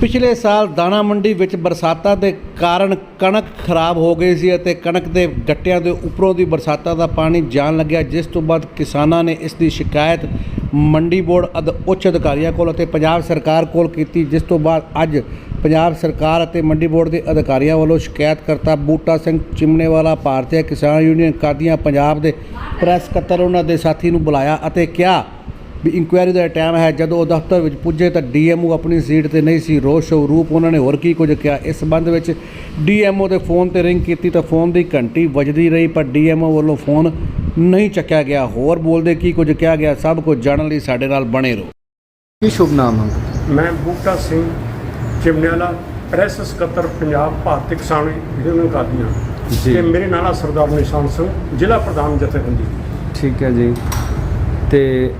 ਪਿਛਲੇ ਸਾਲ ਦਾਣਾ ਮੰਡੀ ਵਿੱਚ ਬਰਸਾਤਾਂ ਦੇ ਕਾਰਨ ਕਣਕ ਖਰਾਬ ਹੋ ਗਈ ਸੀ ਅਤੇ ਕਣਕ ਦੇ ਗੱਟਿਆਂ ਦੇ ਉੱਪਰੋਂ ਦੀ ਬਰਸਾਤਾਂ ਦਾ ਪਾਣੀ ਜਾਣ ਲੱਗਿਆ, ਜਿਸ ਤੋਂ ਬਾਅਦ ਕਿਸਾਨਾਂ ਨੇ ਇਸ ਦੀ ਸ਼ਿਕਾਇਤ ਮੰਡੀ ਬੋਰਡ ਅਧ, ਉੱਚ ਅਧਿਕਾਰੀਆਂ ਕੋਲ ਅਤੇ ਪੰਜਾਬ ਸਰਕਾਰ ਕੋਲ ਕੀਤੀ, ਜਿਸ ਤੋਂ ਬਾਅਦ ਅੱਜ ਪੰਜਾਬ ਸਰਕਾਰ ਅਤੇ ਮੰਡੀ ਬੋਰਡ ਦੇ ਅਧਿਕਾਰੀਆਂ ਵੱਲੋਂ ਸ਼ਿਕਾਇਤਕਰਤਾ ਬੂਟਾ ਸਿੰਘ ਚਿਮਨੇਵਾਲਾ ਭਾਰਤੀ ਕਿਸਾਨ ਯੂਨੀਅਨ ਕਾਦੀਆਂ ਪੰਜਾਬ ਦੇ ਪ੍ਰੈਸ ਸਕੱਤਰ ਉਹਨਾਂ ਦੇ ਸਾਥੀ ਨੂੰ ਬੁਲਾਇਆ ਅਤੇ ਕਿਹਾ ਵੀ ਇਨਕੁਆਇਰੀ ਦਾ ਟਾਈਮ ਹੈ ਜਦੋਂ ਉਹ ਦਫ਼ਤਰ ਵਿੱਚ ਪੁੱਜੇ ਤਾਂ ਡੀਐਮਓ ਆਪਣੀ ਸੀਟ ਤੇ ਨਹੀਂ ਸੀ ਰੋਸ਼ ਰੂਪ ਉਹਨਾਂ ਨੇ ਹੋਰ ਕੀ ਕੁਝ ਕਿਹਾ। ਇਸ ਸੰਬੰਧ ਵਿੱਚ ਡੀਐਮਓ ਦੇ ਫੋਨ ਤੇ ਰਿੰਗ ਕੀਤੀ ਤਾਂ ਫੋਨ ਦੀ ਘੰਟੀ ਵੱਜਦੀ ਰਹੀ ਪਰ ਡੀਐਮਓ ਵੱਲੋਂ ਫੋਨ ਨਹੀਂ ਚੱਕਿਆ ਗਿਆ। ਹੋਰ ਬੋਲਦੇ ਕੀ ਕੁਝ ਕਿਹਾ ਗਿਆ ਸਭ ਕੁਝ ਜਾਣਨ ਲਈ ਸਾਡੇ ਨਾਲ ਬਣੇ ਰਹੋ। ਕੀ ਸ਼ੁਭ ਨਾਮ ਹੈ? ਮੈਂ ਬੂਟਾ ਸਿੰਘ ਚਿਮਨਿਆਲਾ ਪ੍ਰੈਸ ਸਕੱਤਰ ਪੰਜਾਬ ਭਾਰਤੀ ਕਿਸਾਨ ਯੂਨੀਅਨ ਕਾਦੀਆਂ ਜੀ। ਤੇ ਮੇਰੇ ਨਾਲ ਆ ਸਰਦਾਰ ਨਿਸ਼ਾਨ ਸਿੰਘ ਜ਼ਿਲ੍ਹਾ ਪ੍ਰਧਾਨ ਜਥੇਬੰਦੀ। ਠੀਕ ਹੈ ਜੀ। ਤੇ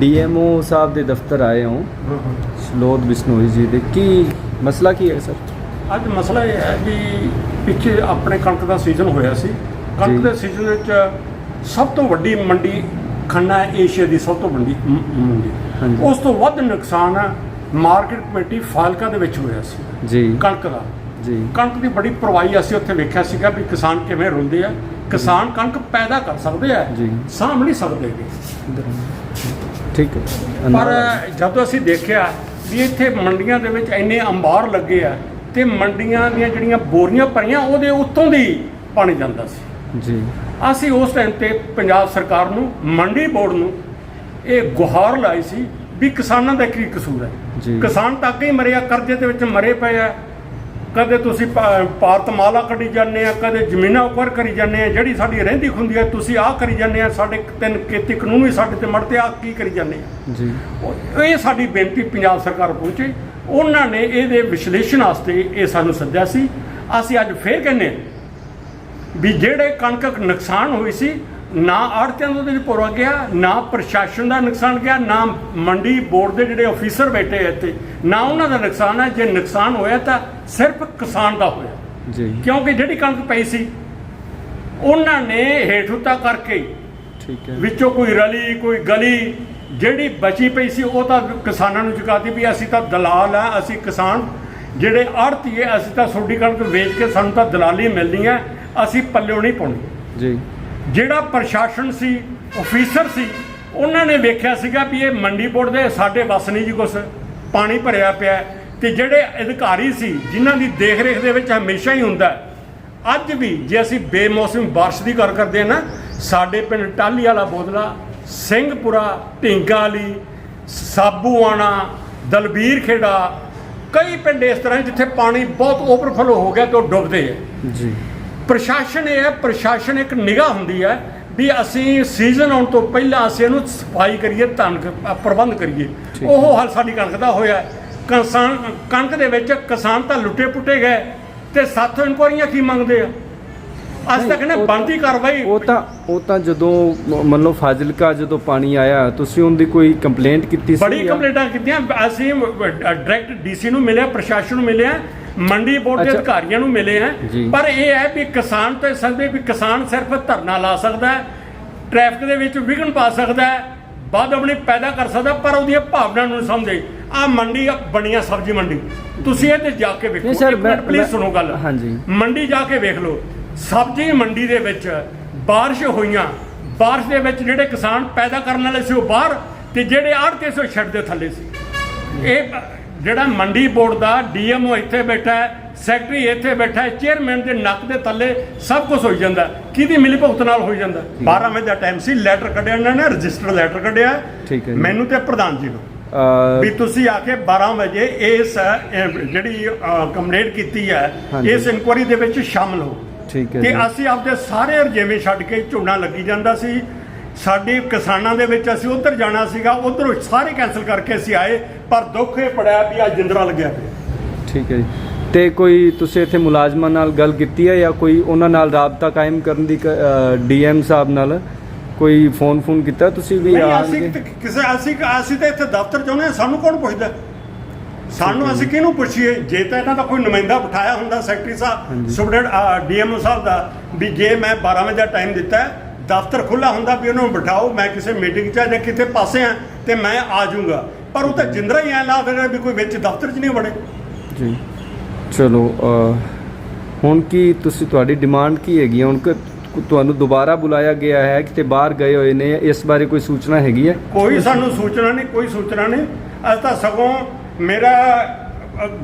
ਡੀਐਮਓ ਸਾਹਿਬ ਦੇ ਦਫ਼ਤਰ ਆਏ ਹਾਂ। ਸ਼ਲੋਦ ਬਿਸ਼ਨੋਈ ਜੀ ਦੇ। ਕੀ ਮਸਲਾ ਕੀ ਹੈ ਸਰ? ਅੱਜ ਮਸਲਾ ਇਹ ਹੈ ਵੀ ਪਿੱਛੇ ਆਪਣੇ ਕਣਕ ਦਾ ਸੀਜ਼ਨ ਹੋਇਆ ਸੀ। ਕਣਕ। ਦੇ ਸੀਜ਼ਨ ਵਿੱਚ ਸਭ ਤੋਂ ਵੱਡੀ ਮੰਡੀ ਖੰਨਾ ਏਸ਼ੀਆ ਦੀ ਸਭ ਤੋਂ ਵੱਡੀ ਮੰਡੀ। ਉਸ ਤੋਂ ਵੱਧ ਨੁਕਸਾਨ ਮਾਰਕੀਟ ਕਮੇਟੀ ਫਾਲਕਾ ਦੇ ਵਿੱਚ ਹੋਇਆ ਸੀ। ਜੀ। ਕਣਕ ਦਾ। ਜੀ। ਕਣਕ ਦੀ ਬੜੀ ਪਰਵਾਹੀ ਅਸੀਂ ਉੱਥੇ ਵੇਖਿਆ ਸੀਗਾ ਵੀ ਕਿਸਾਨ ਕਿਵੇਂ ਰੁਲਦੇ ਆ। ਕਿਸਾਨ ਕਣਕ ਪੈਦਾ ਕਰ ਸਕਦੇ ਆ ਜੀ। ਸਾਂਭ ਨਹੀਂ ਸਕਦੇ। ਠੀਕ ਪਰ ਜਦੋਂ ਅਸੀਂ ਦੇਖਿਆ ਵੀ ਇੱਥੇ ਮੰਡੀਆਂ ਦੇ ਵਿੱਚ ਇੰਨੇ ਅੰਬਾਰ ਲੱਗੇ ਆ ਤੇ ਮੰਡੀਆਂ ਦੀਆਂ ਜਿਹੜੀਆਂ ਬੋਰੀਆਂ ਭਰੀਆਂ ਉਹਦੇ ਉੱਤੋਂ ਦੀ ਪਾਣੀ ਜਾਂਦਾ ਸੀ। ਜੀ। ਅਸੀਂ ਉਸ ਟਾਈਮ ਤੇ ਪੰਜਾਬ ਸਰਕਾਰ ਨੂੰ ਮੰਡੀ ਬੋਰਡ ਨੂੰ ਇਹ ਗੁਹਾਰ ਲਾਈ ਸੀ ਵੀ ਕਿਸਾਨਾਂ ਦਾ ਕੀ ਕਸੂਰ ਹੈ। ਕਿਸਾਨ ਤਾਂ ਅੱਗੇ ਹੀ ਮਰਿਆ ਕਰਜ਼ੇ ਦੇ ਵਿੱਚ ਮਰੇ ਪਏ ਆ। ਕਦੇ ਤੁਸੀਂ ਭਾਰਤ ਮਾਲਾ ਕੱਢੀ ਜਾਂਦੇ ਆ ਕਦੇ ਜ਼ਮੀਨਾਂ ਉੱਪਰ ਕਰੀ ਜਾਂਦੇ ਆ ਜਿਹੜੀ ਸਾਡੀ ਰਹਿੰਦੀ ਖੁੰਦੀ ਆ ਤੁਸੀਂ ਆਹ ਕਰੀ ਜਾਂਦੇ ਆ ਸਾਡੇ ਤਿੰਨ ਖੇਤੀ ਕਾਨੂੰਨ ਵੀ ਸਾਡੇ ਤੇ ਮੜਦੇ ਆ ਕੀ ਕਰੀ ਜਾਂਦੇ ਆ? ਜੀ। ਇਹ ਸਾਡੀ ਬੇਨਤੀ ਪੰਜਾਬ ਸਰਕਾਰ ਪਹੁੰਚੇ ਉਹਨਾਂ ਨੇ ਇਹਦੇ ਵਿਸ਼ਲੇਸ਼ਣ ਵਾਸਤੇ ਇਹ ਸਾਨੂੰ ਸੱਦਿਆ ਸੀ। ਅਸੀਂ ਅੱਜ ਫੇਰ ਕਹਿੰਦੇ ਹਾਂ ਵੀ ਜਿਹੜੇ ਕਣਕ ਨੁਕਸਾਨ ਹੋਈ ਸੀ ਨਾ ਆੜਤਿਆਂ ਦਾ ਉਹਦੇ ਵਿੱਚ ਪੁਰਵਾ ਗਿਆ ਨਾ ਪ੍ਰਸ਼ਾਸਨ ਦਾ ਨੁਕਸਾਨ ਗਿਆ ਨਾ ਮੰਡੀ ਬੋਰਡ ਦੇ ਜਿਹੜੇ ਅਫੀਸਰ ਬੈਠੇ ਇੱਥੇ ਨਾ ਉਹਨਾਂ ਦਾ ਨੁਕਸਾਨ ਹੈ ਜੇ ਨੁਕਸਾਨ ਹੋਇਆ ਤਾਂ ਸਿਰਫ ਕਿਸਾਨ ਦਾ ਹੋਇਆ। ਜੀ। ਕਿਉਂਕਿ ਜਿਹੜੀ ਕਣਕ ਪਈ ਸੀ ਉਹਨਾਂ ਨੇ ਹੇਠ ਉੱਤਾ ਕਰਕੇ ਠੀਕ ਹੈ। ਵਿੱਚੋਂ ਕੋਈ ਰਲੀ ਕੋਈ ਗਲੀ ਜਿਹੜੀ ਬਚੀ ਪਈ ਸੀ ਉਹ ਤਾਂ ਕਿਸਾਨਾਂ ਨੂੰ ਚੁਕਾਤੀ ਵੀ ਅਸੀਂ ਤਾਂ ਦਲਾਲ ਆ ਅਸੀਂ ਕਿਸਾਨ। ਜਿਹੜੇ ਆੜਤੀਏ ਅਸੀਂ ਤਾਂ ਸੋਡੀ ਕਣਕ ਵੇਚ ਕੇ ਸਾਨੂੰ ਤਾਂ ਦਲਾਲੀ ਮਿਲਣੀ ਹੈ ਅਸੀਂ ਪੱਲਿਓ ਨਹੀਂ ਪਾਉਣੀ। ਜੀ। ਜਿਹੜਾ ਪ੍ਰਸ਼ਾਸਨ ਸੀ ਅਫੀਸਰ ਸੀ, ਉਹਨਾਂ ਨੇ ਵੇਖਿਆ ਸੀਗਾ ਵੀ ਇਹ ਮੰਡੀ ਬੋਰਡ ਦੇ ਸਾਡੇ ਵੱਸ ਨਹੀਂ ਜੀ ਕੁਛ, ਪਾਣੀ ਭਰਿਆ ਪਿਆ ਹੈ। ਤੇ ਜਿਹੜੇ ਅਧਿਕਾਰੀ ਸੀ, ਜਿਨ੍ਹਾਂ ਦੀ ਦੇਖ ਰੇਖ ਦੇ ਵਿੱਚ ਹਮੇਸ਼ਾ ਹੀ ਹੁੰਦਾ ਅੱਜ ਵੀ ਜੇ ਅਸੀਂ ਬੇਮੌਸਮ ਬਾਰਿਸ਼ ਦੀ ਗੱਲ ਕਰਦੇ ਹਾਂ ਨਾ, ਸਾਡੇ ਪਿੰਡ ਟਾਲੀ ਵਾਲਾ ਬੋਦਲਾ, ਸਿੰਘਪੁਰਾ ਢਿੰਗਾ ਵਾਲੀ ਸਾਬੂਆਣਾ, ਦਲਬੀਰ ਖੇੜਾ, ਕਈ ਪਿੰਡ ਇਸ ਤਰ੍ਹਾਂ ਜਿੱਥੇ ਪਾਣੀ ਬਹੁਤ ਓਵਰਫਲੋ ਹੋ ਗਿਆ ਤੇ ਉਹ ਡੁੱਬਦੇ ਹੈ ਜੀ ਪ੍ਰਸ਼ਾਸਨ ਇਹ ਹੈ ਪ੍ਰਸ਼ਾਸਨ ਇੱਕ ਨਿਗਾਹ ਹੁੰਦੀ ਹੈ ਵੀ ਅਸੀਂ ਸੀਜ਼ਨ ਆਉਣ ਤੋਂ ਪਹਿਲਾਂ ਅਸੀਂ ਇਹਨੂੰ ਸਫ਼ਾਈ ਕਰੀਏ ਧਨ ਪ੍ਰਬੰਧ ਕਰੀਏ। ਉਹ ਹਾਲ ਸਾਡੀ ਕਣਕ ਦਾ ਹੋਇਆ। ਕਿਸਾਨ ਕਣਕ ਦੇ ਵਿੱਚ ਕਿਸਾਨ ਤਾਂ ਲੁੱਟੇ ਪੁੱਟੇ ਗਏ ਤੇ ਸਾਥੋਂ ਇਨਕੁਆਰੀਆਂ ਕੀ ਮੰਗਦੇ ਆ? ਅੱਜ ਤੱਕ ਨੇ ਬਣਦੀ ਕਾਰਵਾਈ ਉਹ ਤਾਂ ਉਹ ਤਾਂ ਜਦੋਂ ਮੰਨ ਲਓ ਫਾਜ਼ਿਲਕਾ ਜਦੋਂ ਪਾਣੀ ਆਇਆ ਤੁਸੀਂ ਉਹਦੀ ਕੋਈ ਕੰਪਲੇਂਟ ਕੀਤੀ ਸੀ ਬੜੀ ਕੰਪਲੇਂਟਾਂ ਕੀਤੀਆਂ। ਅਸੀਂ ਡਾਇਰੈਕਟ ਡੀਸੀ ਨੂੰ ਮਿਲਿਆ ਪ੍ਰਸ਼ਾਸਨ ਨੂੰ ਮਿਲਿਆ ਮੰਡੀ ਬੋਰਡ ਦੇ। ਅਧਿਕਾਰੀਆਂ ਨੂੰ ਮਿਲੇ ਆ। ਪਰ ਇਹ ਹੈ ਵੀ ਕਿਸਾਨ ਤੋਂ ਸਕਦੇ ਵੀ ਕਿਸਾਨ ਸਿਰਫ ਧਰਨਾ ਲਾ ਸਕਦਾ ਹੈ ਟ੍ਰੈਫਿਕ ਦੇ ਵਿੱਚ ਵਿਘਨ ਪਾ ਸਕਦਾ ਹੈ ਵੱਧ ਆਪਣੀ ਪੈਦਾ ਕਰ ਸਕਦਾ ਪਰ ਉਹਦੀਆਂ ਭਾਵਨਾ ਨੂੰ ਸਮਝੇ। ਆ ਮੰਡੀ ਬਣੀਆਂ ਸਬਜ਼ੀ ਮੰਡੀ। ਤੁਸੀਂ ਇਹ ਤੇ ਜਾ ਕੇ ਵੇਖੋ। ਪਲੀਜ਼ ਸੁਣੋ ਗੱਲ। ਹਾਂਜੀ। ਮੰਡੀ ਜਾ ਕੇ ਵੇਖ ਲਓ। ਸਬਜ਼ੀ ਮੰਡੀ ਦੇ ਵਿੱਚ ਬਾਰਿਸ਼ ਹੋਈਆਂ। ਬਾਰਿਸ਼ ਦੇ ਵਿੱਚ ਜਿਹੜੇ ਕਿਸਾਨ ਪੈਦਾ ਕਰਨ ਵਾਲੇ ਸੀ ਉਹ ਬਾਹਰ ਤੇ ਜਿਹੜੇ ਆੜ੍ਹਤੇ ਸੀ ਛੱਡ ਦੇ ਥੱਲੇ ਸੀ। ਇਹ ਜਿਹੜਾ ਮੰਡੀ ਬੋਰਡ ਦਾ ਡੀਐਮਓ ਇੱਥੇ ਬੈਠਾ ਹੈ ਸੈਕਟਰੀ ਇੱਥੇ ਬੈਠਾ ਹੈ ਚੇਅਰਮੈਨ ਦੇ ਨੱਕ ਦੇ ਥੱਲੇ ਸਭ ਕੁਝ ਹੋਈ ਜਾਂਦਾ ਕਿਹਦੀ ਮਿਲੀ ਭੁਗਤ ਨਾਲ ਹੋਈ ਜਾਂਦਾ 12 ਵਜੇ ਦਾ ਟਾਈਮ ਸੀ ਲੈਟਰ ਕੱਢਿਆ ਇਹਨਾਂ ਨੇ ਰਜਿਸਟਰ ਲੈਟਰ ਕੱਢਿਆ। ਠੀਕ ਹੈ ਜੀ। ਮੈਨੂੰ ਤੇ ਪ੍ਰਧਾਨ ਜੀ ਨੂੰ। ਵੀ ਤੁਸੀਂ ਆ ਕੇ 12 ਵਜੇ ਇਸ ਜਿਹੜੀ ਕੰਪਲੇਂਟ ਕੀਤੀ ਹੈ। ਇਸ ਇਨਕੁਆਰੀ ਦੇ ਵਿੱਚ ਸ਼ਾਮਲ ਹੋ। ਠੀਕ ਹੈ ਤੇ ਅਸੀਂ ਆਪਦੇ ਸਾਰੇ ਰਜੇਵੇਂ ਛੱਡ ਕੇ ਝੋਨਾ ਲੱਗੀ ਜਾਂਦਾ ਸੀ। ਸਾਡੇ ਕਿਸਾਨਾਂ ਦੇ ਵਿੱਚ ਅਸੀਂ ਉਧਰ ਜਾਣਾ ਸੀਗਾ ਉਧਰੋਂ ਸਾਰੇ ਕੈਨਸਲ ਕਰਕੇ ਅਸੀਂ ਆਏ ਪਰ ਦੁੱਖ ਇਹ ਪੜਿਆ ਵੀ ਆ ਜਿੰਦਰਾ ਲੱਗਿਆ ਪਿਆ। ਠੀਕ ਹੈ ਜੀ। ਤੇ ਕੋਈ ਤੁਸੀਂ ਇੱਥੇ ਮੁਲਾਜ਼ਮਾਂ ਨਾਲ ਗੱਲ ਕੀਤੀ ਹੈ ਜਾਂ ਕੋਈ ਉਹਨਾਂ ਨਾਲ ਰਾਬਤਾ ਕਾਇਮ ਕਰਨ ਦੀ ਡੀਐਮ ਸਾਹਿਬ ਨਾਲ ਕੋਈ ਫੋਨ ਫੋਨ ਕੀਤਾ ਤੁਸੀਂ ਵੀ ਨਹੀਂ? ਅਸੀਂ ਕਿਸੇ ਅਸੀਂ ਅਸੀਂ ਤਾਂ ਇੱਥੇ ਦਫ਼ਤਰ ਚਾਹੁੰਦੇ ਸਾਨੂੰ ਕੌਣ ਪੁੱਛਦਾ? ਸਾਨੂੰ ਅਸੀਂ ਕਿਹਨੂੰ ਪੁੱਛੀਏ? ਜੇ ਤਾਂ ਇਹਨਾਂ ਦਾ ਕੋਈ ਨੁਮਾਇੰਦਾ ਬਿਠਾਇਆ ਹੁੰਦਾ ਸੈਕਟਰੀ ਸਾਹਿਬ। ਸੁਪਰਡੈਂਟ ਡੀਐਮਓ ਸਾਹਿਬ ਦਾ ਵੀ ਜੇ ਮੈਂ 12 ਵਜੇ ਦਾ ਟਾਈਮ ਦਿੱਤਾ ਦਫ਼ਤਰ ਖੁੱਲਾ ਹੁੰਦਾ ਵੀ ਉਹਨੂੰ ਬਿਠਾਓ ਮੈਂ ਕਿਸੇ ਮੀਟਿੰਗ 'ਚ ਜਾਂ ਕਿਤੇ ਪਾਸੇ ਆ ਤੇ ਮੈਂ ਆ ਜਾਊਂਗਾ। ਪਰ ਉਹ ਤਾਂ ਜਿੰਦਰਾ ਹੀ ਐ ਲਾ ਦੇਣਾ ਵੀ ਕੋਈ ਵਿੱਚ ਦਫ਼ਤਰ 'ਚ ਨਹੀਂ ਵੜੇ। ਜੀ। ਚਲੋ ਹੁਣ ਕੀ ਤੁਸੀਂ ਤੁਹਾਡੀ ਡਿਮਾਂਡ ਕੀ ਹੈਗੀ ਹੁਣ ਕਿ ਤੁਹਾਨੂੰ ਦੁਬਾਰਾ ਬੁਲਾਇਆ ਗਿਆ ਹੈ ਕਿਤੇ ਬਾਹਰ ਗਏ ਹੋਏ ਨੇ ਇਸ ਬਾਰੇ ਕੋਈ ਸੂਚਨਾ ਹੈਗੀ ਹੈ? ਕੋਈ ਸਾਨੂੰ ਸੂਚਨਾ ਨਹੀਂ ਕੋਈ ਸੂਚਨਾ ਨਹੀਂ। ਅੱਜ ਤਾਂ ਸਗੋਂ ਮੇਰਾ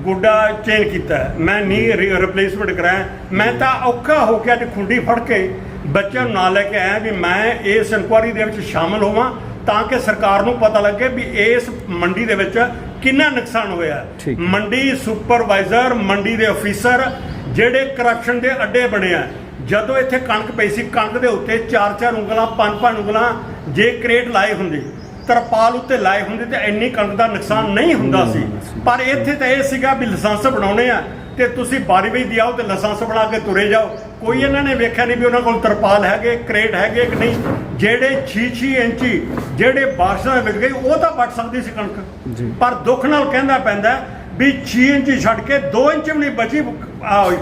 ਗੋਡਾ ਚੇਂਜ ਕੀਤਾ। ਮੈਂ ਨੀ ਰਿਪਲੇਸਮੈਂਟ ਕਰਾਇਆ। ਮੈਂ ਤਾਂ ਔਖਾ ਹੋ ਕੇ ਅੱਜ ਖੁੰਡੀ ਫੜ ਕੇ ਬੱਚਿਆਂ ਨੂੰ ਨਾਲ ਲੈ ਕੇ ਆਇਆ ਵੀ ਮੈਂ ਇਸ ਇਨਕੁਆਰੀ ਦੇ ਵਿੱਚ ਸ਼ਾਮਲ ਹੋਵਾਂ ਤਾਂ ਕਿ ਸਰਕਾਰ ਨੂੰ ਪਤਾ ਲੱਗੇ ਵੀ ਇਸ ਮੰਡੀ ਦੇ ਵਿੱਚ ਕਿੰਨਾ ਨੁਕਸਾਨ ਹੋਇਆ। ਮੰਡੀ ਸੁਪਰਵਾਈਜ਼ਰ ਮੰਡੀ ਦੇ ਅਫੀਸਰ ਜਿਹੜੇ ਕਰਪਸ਼ਨ ਦੇ ਅੱਡੇ ਬਣੇ ਆ। ਜਦੋਂ ਇੱਥੇ ਕਣਕ ਪਈ ਸੀ ਕਣਕ ਦੇ ਉੱਤੇ ਚਾਰ ਚਾਰ ਉਂਗਲਾਂ ਪੰਜ ਪੰਜ ਉਂਗਲਾਂ ਜੇ ਕ੍ਰੇਟ ਲਾਏ ਹੁੰਦੇ। ਤਰਪਾਲ ਉੱਤੇ ਲਾਏ ਹੁੰਦੇ ਤੇ ਇੰਨੀ ਕਣਕ ਦਾ ਨੁਕਸਾਨ ਨਹੀਂ ਹੁੰਦਾ ਸੀ। ਪਰ ਇੱਥੇ ਤਾਂ ਇਹ ਸੀਗਾ ਵੀ ਲਾਇਸੈਂਸ ਬਣਾਉਣੇ ਆ ਤੇ ਤੁਸੀਂ ਬਾਰੀ ਵਈ ਦੀ ਆਓ ਤੇ ਲਾਇਸੈਂਸ ਬਣਾ ਕੇ ਤੁਰੇ ਜਾਓ। ਕੋਈ ਇਹਨਾਂ ਨੇ ਵੇਖਿਆ ਨਹੀਂ ਵੀ ਉਹਨਾਂ ਕੋਲ ਤਰਪਾਲ ਹੈਗੇ ਕ੍ਰੇਟ ਹੈਗੇ ਕਿ ਨਹੀਂ? ਜਿਹੜੇ 6-6 ਇੰਚੀ ਜਿਹੜੇ ਬਾਰਿਸ਼ਾਂ ਵਿੱਚ ਗਈ ਉਹ ਤਾਂ ਵੱਟ ਸਕਦੀ ਸੀ ਕਣਕ। ਪਰ ਦੁੱਖ ਨਾਲ ਕਹਿੰਦਾ ਪੈਂਦਾ ਵੀ 6 ਇੰਚੀ ਛੱਡ ਕੇ 2 ਇੰਚ ਵੀ ਨਹੀਂ ਬਚੀ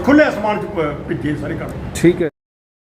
ਖੁੱਲੇ ਅਸਮਾਨ ਚ ਪ- ਭਿੱਜੀ ਸਾਰੀ ਕਣਕ। ਠੀਕ ਹੈ।